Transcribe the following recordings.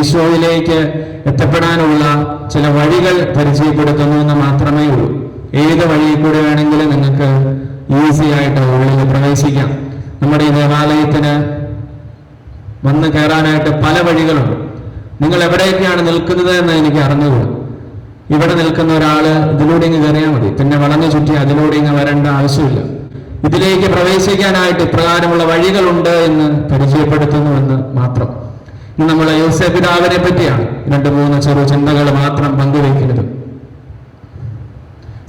ഈശോയിലേക്ക് എത്തപ്പെടാനുള്ള ചില വഴികൾ പരിചയപ്പെടുത്തുന്നു എന്ന് മാത്രമേ ഉള്ളൂ. ഏത് വഴിയിൽ കൂടെ വേണമെങ്കിലും നിങ്ങൾക്ക് ഈസി ആയിട്ട് ഉള്ളിൽ പ്രവേശിക്കാം. നമ്മുടെ ഈ ദേവാലയത്തിന് വന്ന് കയറാനായിട്ട് പല വഴികളുണ്ട്. നിങ്ങൾ എവിടെയൊക്കെയാണ് നിൽക്കുന്നത് എന്ന് എനിക്ക് അറിഞ്ഞുകൊള്ളു ഇവിടെ നിൽക്കുന്ന ഒരാൾ ഇതിലൂടെ ഇങ്ങ് കയറിയാൽ മതി. പിന്നെ വളഞ്ഞു ചുറ്റി അതിലൂടെ ഇങ്ങ് വരേണ്ട ആവശ്യമില്ല. ഇതിലേക്ക് പ്രവേശിക്കാനായിട്ട് ഇപ്രകാരമുള്ള വഴികളുണ്ട് എന്ന് പരിചയപ്പെടുത്തുന്നു എന്ന് മാത്രം. നമ്മൾ യോസെ പിതാവിനെ പറ്റിയാണ് രണ്ട് മൂന്ന് ചെറു ചിന്തകൾ മാത്രം പങ്കുവയ്ക്കുന്നത്.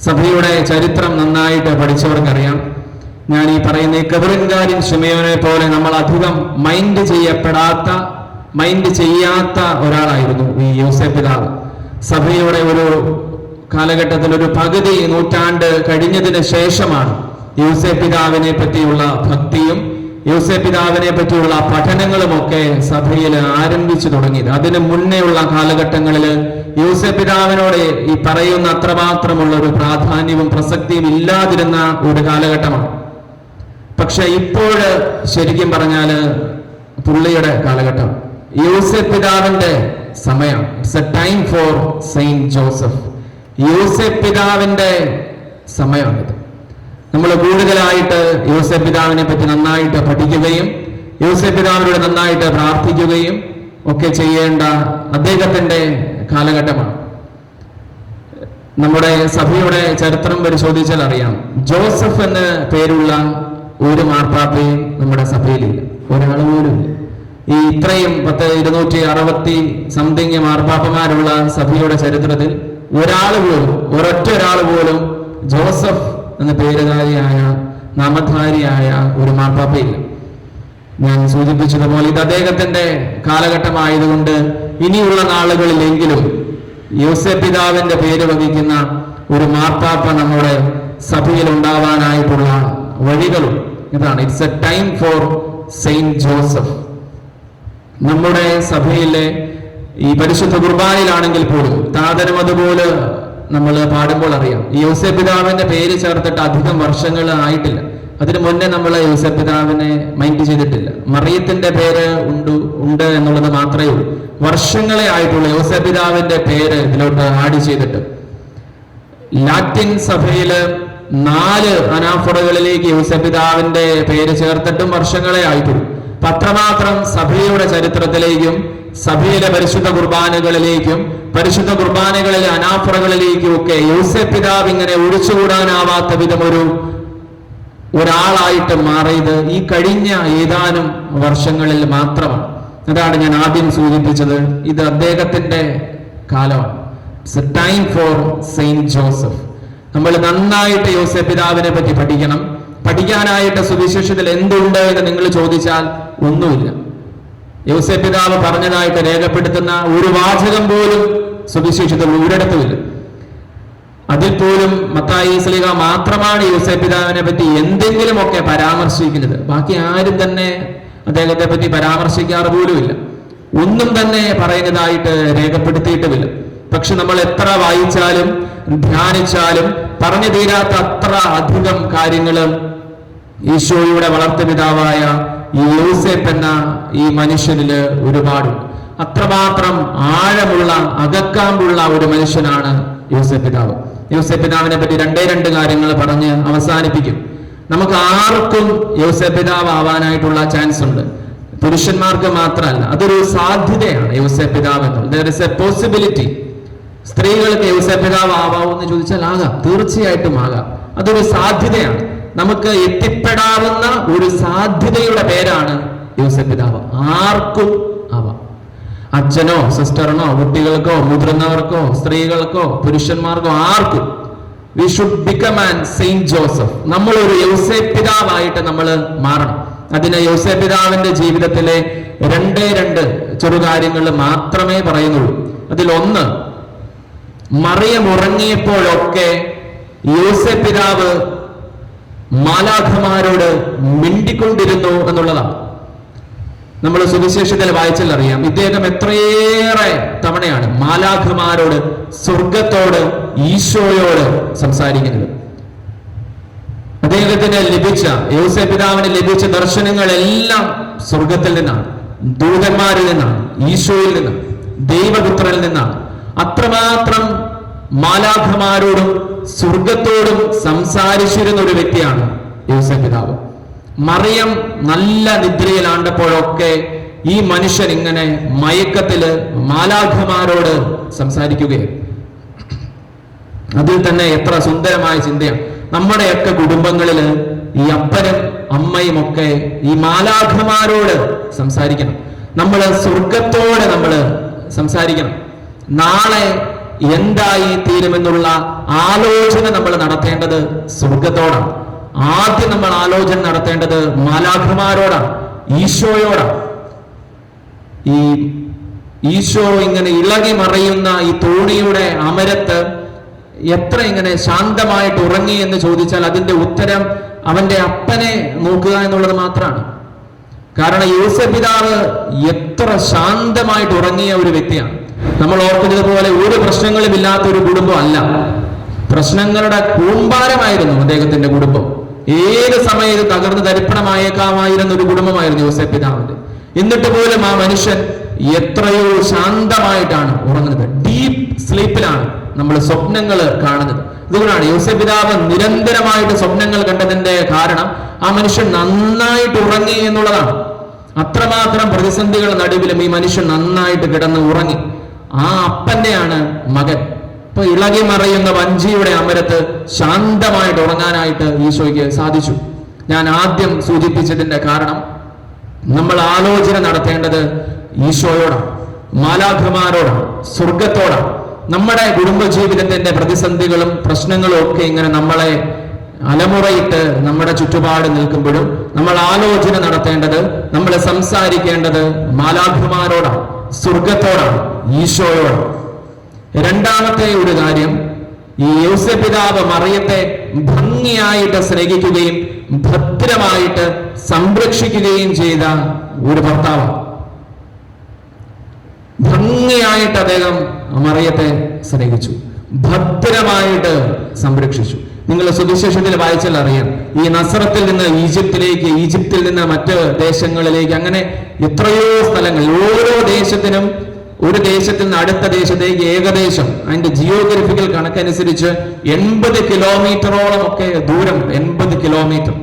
സഭയുടെ ചരിത്രം നന്നായിട്ട് പഠിച്ചവർക്കറിയാം. ഞാൻ ഈ പറയുന്ന ഈ കബറിൻകാരൻ ഷുമയോനെ പോലെ നമ്മൾ അധികം മൈൻഡ് ചെയ്യപ്പെടാത്ത മൈൻഡ് ചെയ്യാത്ത ഒരാളായിരുന്നു ഈ യോസഫ് പിതാവ്. സഭയുടെ ഒരു കാലഘട്ടത്തിൽ ഒരു പകുതി നൂറ്റാണ്ട് കഴിഞ്ഞതിന് ശേഷമാണ് യൂസഫ് പിതാവിനെ പറ്റിയുള്ള ഭക്തിയും യൂസഫ് പിതാവിനെ പറ്റിയുള്ള പഠനങ്ങളുമൊക്കെ സഭയിൽ ആരംഭിച്ചു തുടങ്ങിയത്. അതിന് മുന്നേയുള്ള കാലഘട്ടങ്ങളിൽ യൂസെ പിതാവിനോട് ഈ പറയുന്ന അത്രമാത്രമുള്ള ഒരു പ്രാധാന്യവും പ്രസക്തിയും ഇല്ലാതിരുന്ന ഒരു കാലഘട്ടമാണ്. പക്ഷെ ഇപ്പോൾ ശരിക്കും പറഞ്ഞാൽ പുള്ളിയുടെ കാലഘട്ടം. യൂസെ പിതാവിന്റെ സമയം. It's a time for Saint Joseph യൂസെ പിതാവിന്റെ സമയമാണിത്. നമ്മൾ കൂടുതലായിട്ട് യൂസഫ് പിതാവിനെ പറ്റി നന്നായിട്ട് പഠിക്കുകയും യൂസഫ് പിതാവിനോട് നന്നായിട്ട് പ്രാർത്ഥിക്കുകയും ഒക്കെ ചെയ്യേണ്ട അദ്ദേഹത്തിന്റെ കാലഘട്ടമാണ്. നമ്മുടെ സഭയുടെ ചരിത്രം പരിശോധിച്ചാൽ അറിയാം. ജോസഫ് എന്ന പേരുള്ള ഒരു മാർപ്പാപ്പയും നമ്മുടെ സഭയിലില്ല. ഒരാൾ പോലും ഈ ഇത്രയും പത്ത് ഇരുന്നൂറ്റി അറുപത്തി സംതിങ് മാർപ്പാപ്പമാരുള്ള സഭയുടെ ചരിത്രത്തിൽ ഒരാൾ പോലും ഒരൊറ്റ ഒരാൾ പോലും ജോസഫ് എന്ന പേരുകാരിയായ നാമധാരിയായ ഒരു മാർപ്പാപ്പയില്ല. ഞാൻ സൂചിപ്പിച്ചതുപോലെ ഇത് അദ്ദേഹത്തിന്റെ കാലഘട്ടമായതുകൊണ്ട് ഇനിയുള്ള നാളുകളിലെങ്കിലും യോസഫ് പിതാവിന്റെ പേര് വഹിക്കുന്ന ഒരു മാർപ്പാപ്പ നമ്മുടെ സഭയിൽ ഉണ്ടാവാനായിട്ടുള്ള വഴികളും ഇതാണ്. It's a time for Saint Joseph നമ്മുടെ സഭയിലെ ഈ പരിശുദ്ധ കുർബാനയിലാണെങ്കിൽ പോലും താതരം അതുപോലെ നമ്മൾ പാടുമ്പോൾ അറിയാം. ഈ യോസഫ് പിതാവിന്റെ പേര് ചേർത്തിട്ട് അധികം വർഷങ്ങൾ ആയിട്ടില്ല. അതിനു മുന്നേ നമ്മൾ യോസഫ് പിതാവിനെ മൈൻഡ് ചെയ്തിട്ടില്ല. മറിയത്തിന്റെ പേര് ഉണ്ട് ഉണ്ട് എന്നുള്ളത് മാത്രമേ ഉള്ളൂ. വർഷങ്ങളെ ആയിട്ടുള്ള യോസഫ് പിതാവിന്റെ പേര് ഇതിലോട്ട് ആഡ് ചെയ്തിട്ട്. ലാറ്റിൻ സഭയിൽ നാല് അനാഫുറകളിലേക്ക് യൂസെ പിതാവിന്റെ പേര് ചേർത്തിട്ടും വർഷങ്ങളെ ആയിട്ടുള്ളൂ. അപ്പൊ അത്രമാത്രം സഭയുടെ ചരിത്രത്തിലേക്കും സഭയിലെ പരിശുദ്ധ കുർബാനകളിലേക്കും പരിശുദ്ധ കുർബാനകളിലെ അനാഫറകളിലേക്കും ഒക്കെ യൂസഫ് പിതാവ് ഇങ്ങനെ ഒഴിച്ചുകൂടാനാവാത്ത വിധം ഒരു ഒരാളായിട്ട് മാറിയത് ഈ കഴിഞ്ഞ ഏതാനും വർഷങ്ങളിൽ മാത്രമാണ്. അതാണ് ഞാൻ ആദ്യം സൂചിപ്പിച്ചത്. ഇത് അദ്ദേഹത്തിന്റെ കാലമാണ്. ടൈം ഫോർ സെയിന്റ് ജോസഫ് നമ്മൾ നന്നായിട്ട് യോസഫ് പിതാവിനെ പറ്റി പഠിക്കണം. പഠിക്കാനായിട്ട് സുവിശേഷത്തിൽ എന്തുണ്ട് എന്ന് നിങ്ങൾ ചോദിച്ചാൽ ഒന്നുമില്ല. യോസഫ് പിതാവ് പറഞ്ഞതായിട്ട് രേഖപ്പെടുത്തുന്ന ഒരു വാചകം പോലും സുവിശേഷത്തിൽ ഒരിടത്തുമില്ല. അതിൽ പോലും മത്തായി സ്ലിക മാത്രമാണ് യൂസഫ് പിതാവിനെ പറ്റി എന്തെങ്കിലുമൊക്കെ പരാമർശിക്കുന്നത്. ബാക്കി ആരും തന്നെ അദ്ദേഹത്തെ പറ്റി പരാമർശിക്കാറ് പോലുമില്ല. ഒന്നും തന്നെ പറയുന്നതായിട്ട് രേഖപ്പെടുത്തിയിട്ടുമില്ല. പക്ഷെ നമ്മൾ എത്ര വായിച്ചാലും ധ്യാനിച്ചാലും പറഞ്ഞു തീരാത്ത അത്ര അധികം കാര്യങ്ങളും ഈശോയുടെ വളർത്തുപിതാവായ ഈ യൂസേപ്പ് എന്ന ഈ മനുഷ്യനിൽ ഒരുപാട്. അത്രമാത്രം ആഴമുള്ള അകക്കാമ്പുള്ള ഒരു മനുഷ്യനാണ് യൂസഫ് പിതാവ്. യൂസഫ് പിതാവിനെ പറ്റി രണ്ടേ രണ്ട് കാര്യങ്ങൾ പറഞ്ഞ് അവസാനിപ്പിക്കും. നമുക്ക് ആർക്കും യൂസഫ് പിതാവ് ആവാനായിട്ടുള്ള ചാൻസ് ഉണ്ട്. പുരുഷന്മാർക്ക് മാത്രമല്ല അതൊരു സാധ്യതയാണ് യൂസഫ് പിതാവ് എന്നുള്ളത്. എ പോസിബിലിറ്റി സ്ത്രീകൾക്ക് യൂസഫ് പിതാവ് ആവാമോ എന്ന് ചോദിച്ചാൽ ആകാം. തീർച്ചയായിട്ടും ആകാം. അതൊരു സാധ്യതയാണ്. നമുക്ക് എത്തിപ്പെടാവുന്ന ഒരു സാധ്യതയുടെ പേരാണ് യൂസഫ് പിതാവ്. ആർക്കും ആവാം അച്ഛനോ സിസ്റ്ററിനോ കുട്ടികൾക്കോ മുതിർന്നവർക്കോ സ്ത്രീകൾക്കോ പുരുഷന്മാർക്കോ ആർക്കും. We should become and Saint Joseph നമ്മൾ ഒരു യൗസേ പിതാവായിട്ട് നമ്മൾ മാറണം. അതിന് യൗസേ പിതാവിന്റെ ജീവിതത്തിലെ രണ്ടേ രണ്ട് ചെറുകാര്യങ്ങൾ മാത്രമേ പറയുന്നുള്ളൂ. അതിൽ ഒന്ന് മറിയം പിതാവ് മാലാഖമാരോട് മിണ്ടിക്കൊണ്ടിരുന്നു എന്നുള്ളതാണ്. നമ്മൾ സുവിശേഷത്തിൽ വായിച്ചാൽ അറിയാം ഇദ്ദേഹം എത്രയേറെ തവണയാണ് മാലാഖമാരോട് സ്വർഗത്തോട് ഈശോയോട് സംസാരിക്കുന്നത്. അദ്ദേഹത്തിന് ലഭിച്ച യോസെ പിതാവിന് ലഭിച്ച ദർശനങ്ങളെല്ലാം സ്വർഗത്തിൽ നിന്നാണ്. ദൂതന്മാരിൽ നിന്നാണ് ഈശോയിൽ നിന്നാണ് ദൈവപുത്രനിൽ നിന്നാണ്. അത്രമാത്രം മാലാഖമാരോടും സ്വർഗത്തോടും സംസാരിച്ചിരുന്ന ഒരു വ്യക്തിയാണ് യോസഫ് പിതാവ്. മറിയം നല്ല നിദ്രയിലാണ്ടപ്പോഴൊക്കെ ഈ മനുഷ്യൻ ഇങ്ങനെ മയക്കത്തിൽ മാലാഖമാരോട് സംസാരിക്കുകയാണ് അതിൽ തന്നെ എത്ര സുന്ദരമായ ചിന്തയാണ്. നമ്മുടെയൊക്കെ കുടുംബങ്ങളിൽ ഈ അപ്പനും അമ്മയും ഒക്കെ ഈ മാലാഖമാരോട് സംസാരിക്കണം. നമ്മൾ സ്വർഗത്തോടെ നമ്മൾ സംസാരിക്കണം. നാളെ എന്തായി തീരുമെന്നുള്ള ആലോചന നമ്മൾ നടത്തേണ്ടത് സ്വർഗത്തോടാണ്. ആദ്യം നമ്മൾ ആലോചന നടത്തേണ്ടത് മാലാഖമാരോടാണ് ഈശോയോടാണ്. ഈ ഈശോ ഇങ്ങനെ ഇളകി മറയുന്ന ഈ തോണിയുടെ അമരത്ത് എത്ര ഇങ്ങനെ ശാന്തമായിട്ട് ഉറങ്ങി എന്ന് ചോദിച്ചാൽ അതിന്റെ ഉത്തരം അവന്റെ അപ്പനെ നോക്കുക എന്നുള്ളത് മാത്രമാണ്. കാരണം യൂസഫ് പിതാവ് എത്ര ശാന്തമായിട്ട് ഉറങ്ങിയ ഒരു വ്യക്തിയാണ്. നമ്മൾ ഓർക്കുന്നത് പോലെ ഒരു പ്രശ്നങ്ങളും ഇല്ലാത്ത ഒരു കുടുംബം അല്ല. പ്രശ്നങ്ങളുടെ കൂമ്പാരമായിരുന്നു അദ്ദേഹത്തിന്റെ കുടുംബം. ഏത് സമയത്ത് തകർന്ന് തരിപ്പണമായേക്കാമായിരുന്ന ഒരു കുടുംബമായിരുന്നു യോസെ പിതാവിന്റെ എന്നിട്ട് പോലും ആ മനുഷ്യൻ എത്രയോ ശാന്തമായിട്ടാണ് ഉറങ്ങുന്നത്. ഡീപ്പ് സ്ലീപ്പിലാണ് നമ്മൾ സ്വപ്നങ്ങൾ കാണുന്നത്. അതുകൊണ്ടാണ് യോസെ പിതാവ് നിരന്തരമായിട്ട് സ്വപ്നങ്ങൾ കണ്ടതിന്റെ കാരണം ആ മനുഷ്യൻ നന്നായിട്ട് ഉറങ്ങി എന്നുള്ളതാണ്. അത്രമാത്രം പ്രതിസന്ധികളുടെ നടുവിലും ഈ മനുഷ്യൻ നന്നായിട്ട് കിടന്ന് ഉറങ്ങി. ആ അപ്പന്റെയാണ് മകൻ. ഇപ്പൊ ഇളകി മറയുന്ന വഞ്ചിയുടെ അമരത്ത് ശാന്തമായിട്ട് ഉറങ്ങാനായിട്ട് ഈശോയ്ക്ക് സാധിച്ചു. ഞാൻ ആദ്യം സൂചിപ്പിച്ചതിന്റെ കാരണം നമ്മൾ ആലോചന നടത്തേണ്ടത് ഈശോയോടാണ് മാലാഖമാരോടാണ് സ്വർഗത്തോടാണ് നമ്മുടെ കുടുംബജീവിതത്തിന്റെ പ്രതിസന്ധികളും പ്രശ്നങ്ങളും ഒക്കെ ഇങ്ങനെ നമ്മളെ അലമുറയിട്ട് നമ്മുടെ ചുറ്റുപാട് നിൽക്കുമ്പോഴും നമ്മൾ ആലോചന നടത്തേണ്ടത് നമ്മൾ സംസാരിക്കേണ്ടത് മാലാഖമാരോടാണ് സ്വർഗത്തോടാണ് ഈശോയോടാണ് രണ്ടാമത്തെ ഒരു കാര്യം ഈ പിതാവ് മറിയത്തെ ഭംഗിയായിട്ട് സ്നേഹിക്കുകയും ഭദ്രമായിട്ട് സംരക്ഷിക്കുകയും ചെയ്ത ഒരു ഭർത്താവ്. ഭംഗിയായിട്ട് അദ്ദേഹം മറിയത്തെ സ്നേഹിച്ചു. ഭദ്രമായിട്ട് സംരക്ഷിച്ചു. നിങ്ങൾ സുവിശേഷത്തിൽ വായിച്ചാൽ അറിയാം ഈ നസറത്തിൽ നിന്ന് ഈജിപ്തിലേക്ക് ഈജിപ്തിൽ നിന്ന് മറ്റ് ദേശങ്ങളിലേക്ക് അങ്ങനെ എത്രയോ സ്ഥലങ്ങളിൽ ഓരോ ദേശത്തിനും ഒരു ദേശത്തിൽ നിന്ന് അടുത്ത ദേശത്തേക്ക് ഏകദേശം അതിന്റെ ജിയോഗ്രഫിക്കൽ കണക്കനുസരിച്ച് എൺപത് കിലോമീറ്ററോളം ഒക്കെ ദൂരം എൺപത് കിലോമീറ്റർ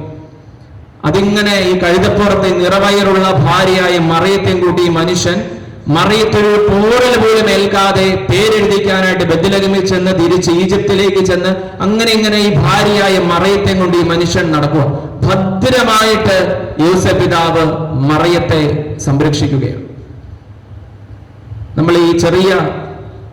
അതിങ്ങനെ ഈ കഴുതപ്പുറത്ത് നിറവയറുള്ള ഭാര്യയായ മറിയത്തെയും കൂട്ടി മനുഷ്യൻ മറിയത്തൊരു പോറൽ പോലും ഏൽക്കാതെ പേരെഴുതിക്കാനായിട്ട് ബദലഗമിൽ ചെന്ന് തിരിച്ച് ഈജിപ്തിലേക്ക് ചെന്ന് അങ്ങനെ ഇങ്ങനെ ഈ ഭാര്യയായ മറിയത്തെയും കൊണ്ട് ഈ മനുഷ്യൻ നടക്കുക. ഭദ്രമായിട്ട് യൂസഫ് പിതാവ് മറിയത്തെ സംരക്ഷിക്കുകയാണ്. നമ്മൾ ഈ ചെറിയ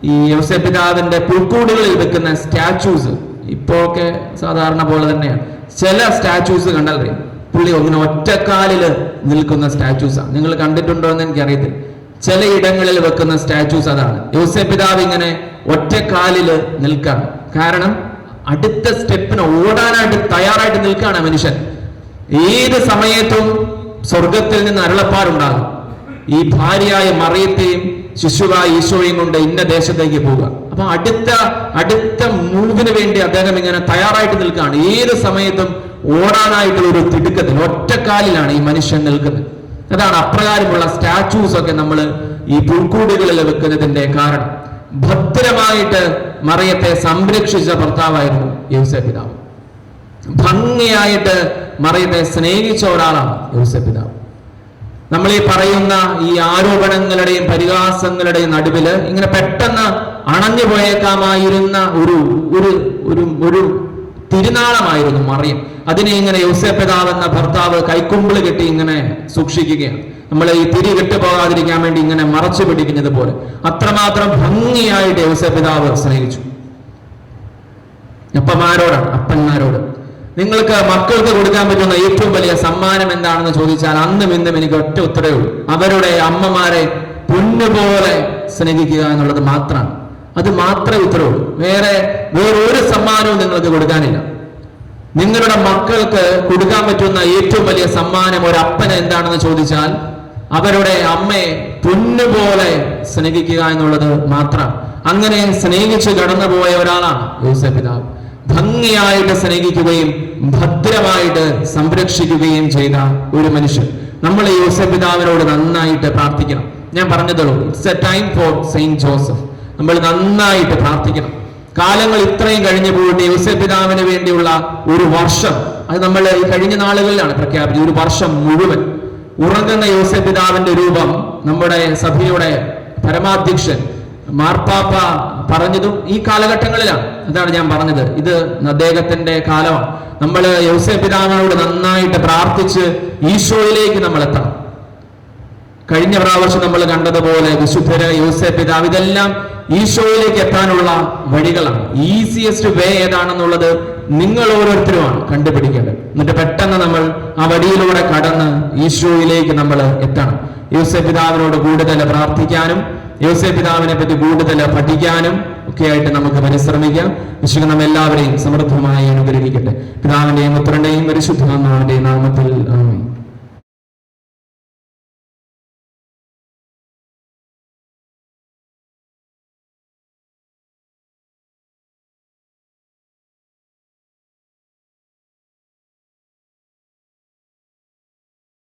ഈ യോസഫ് പിതാവിന്റെ പുൽക്കൂടുകളിൽ വെക്കുന്ന സ്റ്റാച്യൂസ് ഇപ്പോ ഒക്കെ സാധാരണ പോലെ തന്നെയാണ്. ചില സ്റ്റാച്യൂസ് കണ്ടല്ലേ അറിയാം. പുള്ളി ഒന്നിനെ ഒറ്റക്കാലിൽ നിൽക്കുന്ന സ്റ്റാച്യൂസാണ് നിങ്ങൾ കണ്ടിട്ടുണ്ടോ എന്ന് എനിക്കറിയത്തില്ല. ചിലയിടങ്ങളിൽ വെക്കുന്ന സ്റ്റാച്യൂസ് അതാണ്. യോസഫ് പിതാവ് ഇങ്ങനെ ഒറ്റക്കാലിൽ നിൽക്കാണ്. കാരണം അടുത്ത സ്റ്റെപ്പിന് ഓടാനായിട്ട് തയ്യാറായിട്ട് നിൽക്കുകയാണ് മനുഷ്യൻ. ഏത് സമയത്തും സ്വർഗത്തിൽ നിന്ന് അരുളപ്പാടുണ്ടാകും. ഈ ഭാര്യയായ മറിയത്തെയും ശിശുവായ ഈശോയും കൊണ്ട് ഇന്ന ദേശത്തേക്ക് പോവുക. അപ്പൊ അടുത്ത അടുത്ത മൂവിന് വേണ്ടി അദ്ദേഹം ഇങ്ങനെ തയ്യാറായിട്ട് നിൽക്കുകയാണ്. ഏത് സമയത്തും ഓടാനായിട്ടുള്ള ഒരു തിടുക്കത്തിൽ ഒറ്റക്കാലിലാണ് ഈ മനുഷ്യൻ നിൽക്കുന്നത്. അതാണ് അപ്രകാരമുള്ള സ്റ്റാച്യൂസ് ഒക്കെ നമ്മൾ ഈ പുൽക്കൂടുകളിൽ വെക്കുന്നതിന്റെ കാരണം. ഭദ്രമായിട്ട് മറിയത്തെ സംരക്ഷിച്ച ഭർത്താവായിരുന്നു യൂസെ പിതാവ്. ഭംഗിയായിട്ട് മറിയത്തെ സ്നേഹിച്ച ഒരാളാണ് യൂസെ പിതാവ്. നമ്മൾ ഈ പറയുന്ന ഈ ആരോപണങ്ങളുടെയും പരിഹാസങ്ങളുടെയും നടുവിൽ ഇങ്ങനെ പെട്ടെന്ന് അണഞ്ഞു പോയേക്കാമായിരുന്ന ഒരു ഒരു ഒരു ഒരു തിരുനാളമായിരുന്നു മറിയം. അതിനെ ഇങ്ങനെ യോസഫ് പിതാവ് എന്ന ഭർത്താവ് കൈക്കുമ്പിൾ കെട്ടി ഇങ്ങനെ സൂക്ഷിക്കുകയാണ്. നമ്മൾ ഈ തിരി കെട്ടുപോകാതിരിക്കാൻ വേണ്ടി ഇങ്ങനെ മറച്ചു പിടിക്കുന്നത് പോലെ. അത്രമാത്രം ഭംഗിയായിട്ട് യോസഫ് പിതാവ് സ്നേഹിച്ചു അപ്പന്മാരോടാണ് അപ്പന്മാരോട്. നിങ്ങൾക്ക് മക്കൾക്ക് കൊടുക്കാൻ പറ്റുന്ന ഏറ്റവും വലിയ സമ്മാനം എന്താണെന്ന് ചോദിച്ചാൽ അന്നും ഇന്നും എനിക്ക് ഒറ്റ ഉത്തരവേ ഉള്ളൂ. അവരുടെ അമ്മമാരെ പൊന്നുപോലെ സ്നേഹിക്കുക എന്നുള്ളത് മാത്രമാണ്. അത് മാത്രമേ ഉത്തരവുള്ളൂ വേറെ വേറൊരു സമ്മാനവും നിങ്ങൾക്ക് കൊടുക്കാനില്ല. നിങ്ങളുടെ മക്കൾക്ക് കൊടുക്കാൻ പറ്റുന്ന ഏറ്റവും വലിയ സമ്മാനം ഒരു അപ്പന് എന്താണെന്ന് ചോദിച്ചാൽ അവരുടെ അമ്മയെ പൊന്നുപോലെ സ്നേഹിക്കുക എന്നുള്ളത് മാത്രം അങ്ങനെ സ്നേഹിച്ച് കടന്നുപോയ ഒരാളാണ് യൂസഫ് പിതാവ്. ഭംഗിയായിട്ട് സ്നേഹിക്കുകയും ഭദ്രമായിട്ട് സംരക്ഷിക്കുകയും ചെയ്ത ഒരു മനുഷ്യൻ. നമ്മൾ യോസഫ് പിതാവിനോട് നന്നായിട്ട് പ്രാർത്ഥിക്കണം. ഞാൻ പറഞ്ഞതുള്ളൂ it's a time for Saint Joseph നമ്മൾ നന്നായിട്ട് പ്രാർത്ഥിക്കണം. കാലങ്ങൾ ഇത്രയും കഴിഞ്ഞു പോയിട്ട് യോസഫ് പിതാവിന് വേണ്ടിയുള്ള ഒരു വർഷം അത് നമ്മൾ ഈ കഴിഞ്ഞ നാളുകളിലാണ് പ്രഖ്യാപിച്ചത് ഒരു വർഷം മുഴുവൻ. ഉറങ്ങുന്ന യോസഫ് പിതാവിന്റെ രൂപം നമ്മുടെ സഭയുടെ പരമാധ്യക്ഷൻ മാർപ്പാപ്പ പറഞ്ഞതും ഈ കാലഘട്ടങ്ങളിലാണ്. അതാണ് ഞാൻ പറഞ്ഞത്. ഇത് അദ്ദേഹത്തിന്റെ കാലമാണ്. നമ്മൾ യോസഫ് പിതാവിനോട് നന്നായിട്ട് പ്രാർത്ഥിച്ച് ഈശോയിലേക്ക് നമ്മൾ എത്തണം കഴിഞ്ഞ പ്രാവശ്യം നമ്മൾ കണ്ടതുപോലെ വിശുദ്ധര യോസഫ് പിതാവ് ഇതെല്ലാം ഈശോയിലേക്ക് എത്താനുള്ള വഴികളാണ്. ഈസിയസ്റ്റ് വേ ഏതാണെന്നുള്ളത് നിങ്ങൾ ഓരോരുത്തരുമാണ് കണ്ടുപിടിക്കേണ്ടത്. എന്നിട്ട് പെട്ടെന്ന് നമ്മൾ ആ വഴിയിലൂടെ കടന്ന് ഈശോയിലേക്ക് നമ്മൾ എത്തണം. യൂസഫ് പിതാവിനോട് കൂടുതൽ പ്രാർത്ഥിക്കാനും യോസഫ് പിതാവിനെ പറ്റി കൂടുതൽ പഠിക്കാനും ഒക്കെയായിട്ട് നമുക്ക് പരിശ്രമിക്കാം. വിശുദ്ധ നമ്മ എല്ലാവരെയും സമൃദ്ധമായി അനുഗ്രഹിക്കട്ടെ. പിതാവിന്റെയും പുത്രന്റെയും പരിശുദ്ധ നാമത്തിൽ ആമേൻ.